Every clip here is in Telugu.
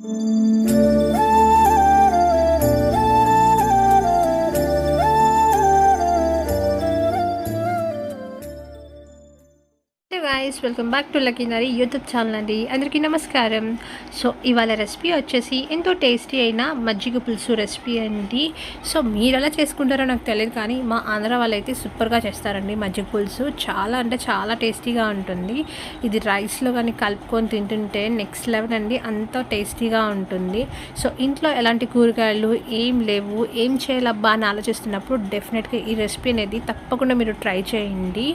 Thank you. Guys welcome back to లక్కీనరీ YouTube channel అండి. అందరికీ నమస్కారం. సో ఇవాళ రెసిపీ వచ్చేసి ఎంతో టేస్టీ అయిన మజ్జిగ పులుసు రెసిపీ అండి. సో మీరు ఎలా చేసుకుంటారో నాకు తెలియదు కానీ మా ఆంధ్ర వాళ్ళు అయితే సూపర్గా చేస్తారండి మజ్జిగ పులుసు. చాలా అంటే చాలా టేస్టీగా ఉంటుంది. ఇది రైస్లో కానీ కలుపుకొని తింటుంటే నెక్స్ట్ లెవెల్ అండి అంత టేస్టీగా ఉంటుంది. సో ఇంట్లో ఎలాంటి కూరగాయలు ఏం లేవు ఏం చేయాలబ్బా అని ఆలోచిస్తున్నప్పుడు డెఫినెట్గా ఈ రెసిపీ అనేది తప్పకుండా మీరు ట్రై చేయండి.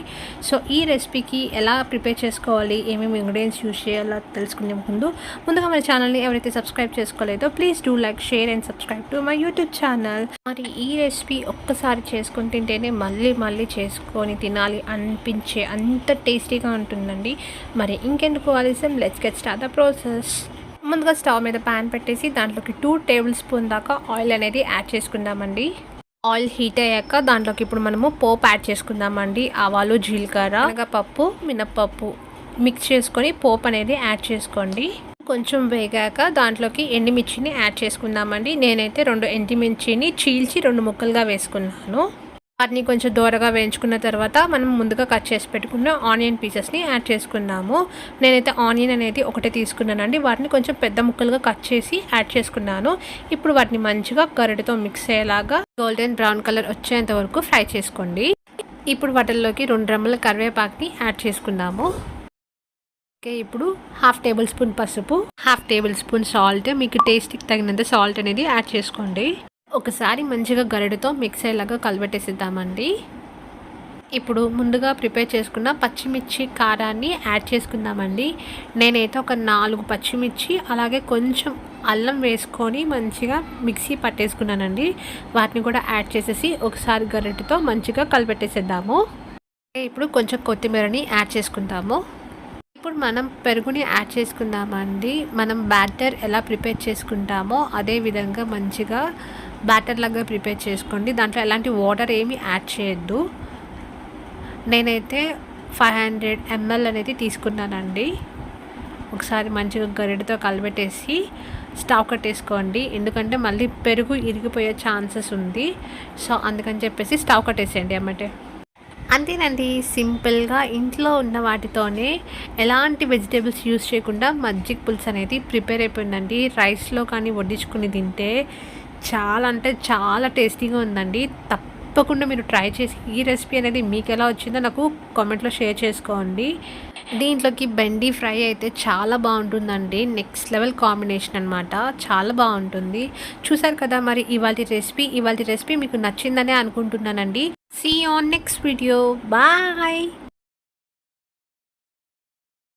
సో ఈ రెసిపీకి ఎలా ప్రిపేర్ చేసుకోవాలి ఏమేమి ఇంగ్రీడియంట్స్ యూజ్ చేయాలో తెలుసుకునే ముందు ముందుగా మన ఛానల్ని ఎవరైతే subscribe చేసుకోలేదో please do like share and subscribe to my YouTube channel మరి ఈ రెసిపీ ఒక్కసారి చేసుకుని తింటేనే మళ్ళీ మళ్ళీ చేసుకొని తినాలి అనిపించే అంత టేస్టీగా ఉంటుందండి. మరి ఇంకెందుకు ఆలస్యం? Let's get start the process ముందుగా స్టవ్ మీద ప్యాన్ పెట్టేసి దాంట్లోకి టూ టేబుల్ స్పూన్ దాకా ఆయిల్ అనేది యాడ్ చేసుకుందామండి. ఆయిల్ హీట్ అయ్యాక దాంట్లోకి ఇప్పుడు మనము పోపు యాడ్ చేసుకుందామండి. ఆవాలు జీలకర్ర పప్పు మినప్పప్పు మిక్స్ చేసుకొని పోపు అనేది యాడ్ చేసుకోండి. కొంచెం వేగాక దాంట్లోకి ఎండిమిర్చిని యాడ్ చేసుకుందామండి. నేనైతే రెండు ఎండిమిర్చిని చీల్చి రెండు ముక్కలుగా వేసుకున్నాను. వాటిని కొంచెం దూరగా వేయించుకున్న తర్వాత మనం ముందుగా కట్ చేసి పెట్టుకున్న ఆనియన్ పీసెస్ని యాడ్ చేసుకున్నాము. నేనైతే ఆనియన్ అనేది ఒకటే తీసుకున్నానండి. వాటిని కొంచెం పెద్ద ముక్కలుగా కట్ చేసి యాడ్ చేసుకున్నాను. ఇప్పుడు వాటిని మంచిగా గరిటతో మిక్స్ అయ్యేలాగా గోల్డెన్ బ్రౌన్ కలర్ వచ్చేంత వరకు ఫ్రై చేసుకోండి. ఇప్పుడు వాటిల్లోకి రెండు డ్రమ్ముల కరివేపాకుని యాడ్ చేసుకున్నాము. ఓకే ఇప్పుడు హాఫ్ టేబుల్ స్పూన్ పసుపు హాఫ్ టేబుల్ స్పూన్ సాల్ట్. మీకు టేస్ట్కి తగినంత సాల్ట్ అనేది యాడ్ చేసుకోండి. ఒకసారి మంచిగా గరిటతో మిక్స్ అయ్యేలాగా కలబెట్టేసిద్దామండి. ఇప్పుడు ముందుగా ప్రిపేర్ చేసుకున్న పచ్చిమిర్చి కారాన్ని యాడ్ చేసుకుందామండి. నేనైతే ఒక నాలుగు పచ్చిమిర్చి అలాగే కొంచెం అల్లం వేసుకొని మంచిగా మిక్సీ పట్టేసుకున్నానండి. వాటిని కూడా యాడ్ చేసేసి ఒకసారి గరిటెతో మంచిగా కలిపెట్టేసేద్దాము ఇప్పుడు కొంచెం కొత్తిమీరని యాడ్ చేసుకుందాము. ఇప్పుడు మనం పెరుగుని యాడ్ చేసుకుందామండి. మనం బ్యాటర్ ఎలా ప్రిపేర్ చేసుకుంటామో అదే విధంగా మంచిగా బ్యాటర్ లాగా ప్రిపేర్ చేసుకోండి. దాంట్లో ఎలాంటి వాటర్ ఏమి యాడ్ చేయొద్దు. నేనైతే ఫైవ్ హండ్రెడ్ ఎంఎల్ అనేది తీసుకున్నానండి. ఒకసారి మంచిగా గరిటతో కలబెట్టేసి స్టవ్ కట్టేసుకోండి. ఎందుకంటే మళ్ళీ పెరుగు ఇరిగిపోయే ఛాన్సెస్ ఉంది. సో అందుకని చెప్పేసి స్టవ్ కట్టేసేయండి అమ్మటే. అంతేనండి సింపుల్గా ఇంట్లో ఉన్న వాటితోనే ఎలాంటి వెజిటేబుల్స్ యూస్ చేయకుండా మజ్జిగ పులుసు అనేది ప్రిపేర్ అయిపోయిందండి. రైస్లో కానీ వడ్డించుకుని తింటే చాలా అంటే చాలా టేస్టీగా ఉందండి. తప్పకుండా మీరు ట్రై చేసి ఈ రెసిపీ అనేది మీకు ఎలా వచ్చిందో నాకు కామెంట్లో షేర్ చేసుకోండి. దీంట్లోకి బెండి ఫ్రై అయితే చాలా బాగుంటుందండి. నెక్స్ట్ లెవెల్ కాంబినేషన్ అనమాట చాలా బాగుంటుంది. చూసారు కదా మరి ఇవాళ రెసిపీ ఇవాళ రెసిపీ మీకు నచ్చిందనే అనుకుంటున్నానండి. See on next video bye